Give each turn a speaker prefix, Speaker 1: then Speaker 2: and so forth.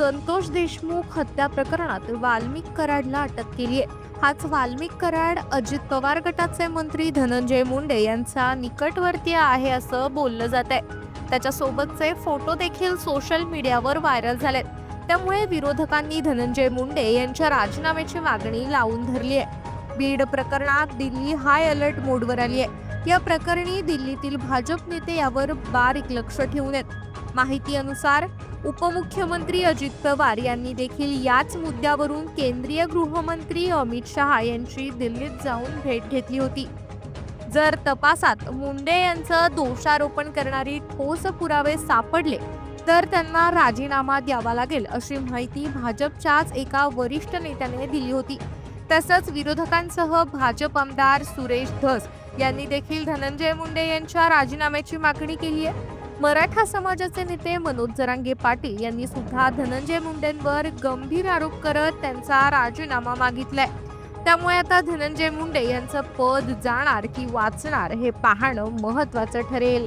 Speaker 1: संतोष देशमुख हत्या प्रकरणात वाल्मिक कराडला अटक केली आहे. हाच वाल्मिक कराड अजित पवार गटाचे मंत्री धनंजय मुंडे यांचा निकटवर्तीय आहे असं बोललं जात आहे त्याच्यासोबतचे फोटो देखील सोशल मीडियावर व्हायरल झालेत. त्यामुळे विरोधकांनी धनंजय मुंडे यांच्या राजीनाम्याची मागणी लावून धरली आहे. बीड प्रकरणात दिल्ली हाय अलर्ट मोडवर आली आहे. या प्रकरणी दिल्लीतील भाजप नेते यावर बारीक लक्ष ठेवून आहेत. माहितीनुसार उपमुख्यमंत्री अजित पवार यांनी देखील याच मुद्द्यावरून केंद्रीय गृहमंत्री अमित शहा यांची दिल्लीत जाऊन भेट घेतली होती. जर तपासात मुंडे यांचं दोषारोपण करणारी ठोस पुरावे सापडले तर त्यांना राजीनामा द्यावा लागेल अशी माहिती भाजपच्याच एका वरिष्ठ नेत्याने दिली होती. तसंच विरोधकांसह भाजप आमदार सुरेश धस यांनी देखील धनंजय मुंडे यांच्या राजीनाम्याची मागणी केली आहे. मराठा समाजाचे नेते मनोज जरांगे पाटील यांनी सुद्धा धनंजय मुंडेंवर गंभीर आरोप करत त्यांचा राजीनामा मागितलाय. त्यामुळे आता धनंजय मुंडे यांचं पद जाणार की वाचणार हे पाहणं महत्वाचं ठरेल.